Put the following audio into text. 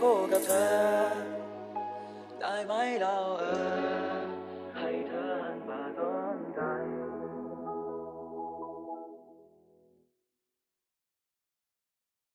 คู่กับเธอ ได้ไหมเราเออ